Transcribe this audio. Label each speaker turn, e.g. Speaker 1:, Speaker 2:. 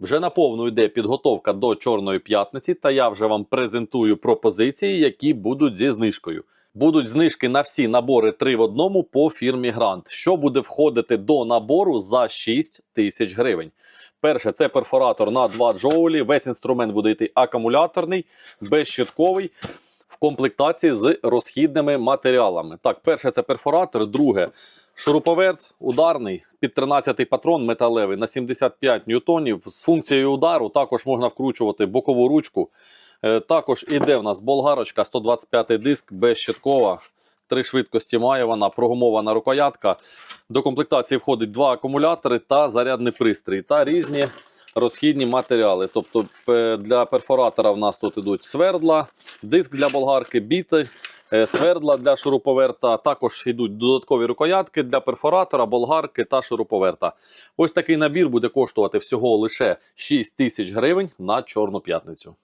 Speaker 1: Вже наповну йде підготовка до Чорної п'ятниці, та я вже вам презентую пропозиції, які будуть зі знижкою. Будуть знижки на всі набори 3 в одному по фірмі Грант, що буде входити до набору за 6 тисяч гривень. Перше, це перфоратор на 2 джоулі. Весь інструмент буде йти акумуляторний, безщитковий, комплектації з розхідними матеріалами. Так, перше це перфоратор, друге шуруповерт ударний під 13 патрон металевий на 75 ньютонів з функцією удару. Також можна вкручувати бокову ручку. Е, Також іде в нас болгарочка 125 диск безщиткова. Три швидкості має вона, прогумована рукоятка. До комплектації входить два акумулятори та зарядний пристрій та різні розхідні матеріали. Тобто е, для перфоратора в нас тут ідуть свердла, диск для болгарки, біти, е, свердла для шуруповерта. Також йдуть додаткові рукоятки для перфоратора, болгарки та шуруповерта. Ось такий набір буде коштувати всього лише 6 тисяч гривень на Чорну п'ятницю.